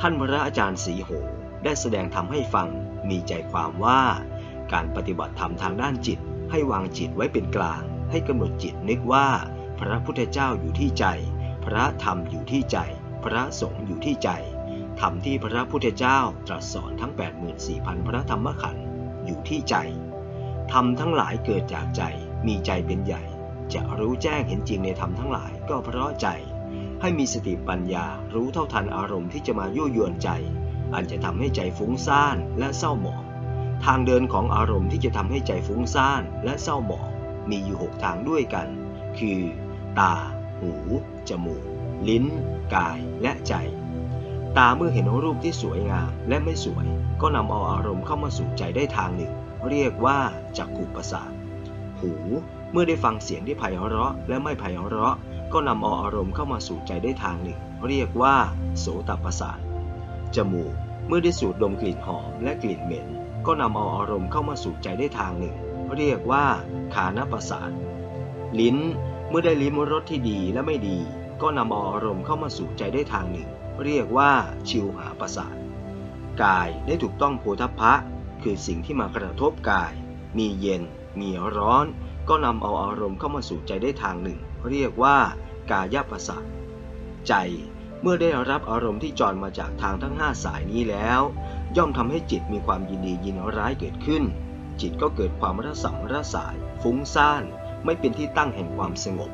ท่านพระอาจารย์สีโห ได้แสดงธรรมให้ฟังมีใจความว่าการปฏิบัติธรรมทางด้านจิต ให้วางจิตไว้เป็นกลาง ให้กำหนดจิตนึกว่า พระพุทธเจ้าอยู่ที่ใจ พระธรรมอยู่ที่ใจ พระสงฆ์อยู่ที่ใจธรรมที่พระพุทธเจ้าตรัสสอนทั้ง 84,000 พระธรรมขันธ์อยู่ที่ใจธรรมทั้งหลายเกิดจากใจมีใจเป็นใหญ่ จะรู้แจ้งเห็นจริงในธรรมทั้งหลายก็เพราะใจ ให้มีสติปัญญารู้เท่าทันอารมณ์ที่จะมายั่วยวนใจ อันจะทำให้ใจฟุ้งซ่านและเศร้าหมอง ทางเดินของอารมณ์ที่จะทำให้ใจฟุ้งซ่านและเศร้าหมอง มีอยู่หกทางด้วยกัน คือ ตา หู จมูก ลิ้น กาย และใจ ตาเมื่อเห็นรูปที่สวยงามและไม่สวย ก็นำเอาอารมณ์เข้ามาสู่ใจได้ทางหนึ่ง เรียกว่าจักขุประสาท หู เมื่อได้ฟังเสียงที่ไพเราะและไม่ไพเราะ ก็นำเอาอารมณ์เข้ามาสู่ใจได้ทางหนึ่ง เรียกว่า โสตประสาทจมูกเมื่อได้สูดดมกลิ่นหอมและกลิ่นเหม็น ก็นำเอาอารมณ์เข้ามาสู่ใจได้ทางหนึ่ง เรียกว่าคานประสาทลิ้นเมื่อได้ลิ้มรสที่ดีและไม่ดี ก็นำเอาอารมณ์เข้ามาสู่ใจได้ทางหนึ่ง เรียกว่าชิวหาประสาทกายได้ถูกต้องโพธพภะคือสิ่งที่มากระทบกาย มีเย็น มีร้อน ก็นำเอาอารมณ์เข้ามาสู่ใจได้ทางหนึ่ง เรียกว่ากายประสาทใจเมื่อได้รับอารมณ์ที่จอดมาจากทางทั้งห้าสายนี้แล้ว ย่อมทำให้จิตมีความยินดียินร้ายเกิดขึ้น จิตก็เกิดความระสำระสาย ฟุ้งซ่าน ไม่เป็นที่ตั้งแห่งความสงบ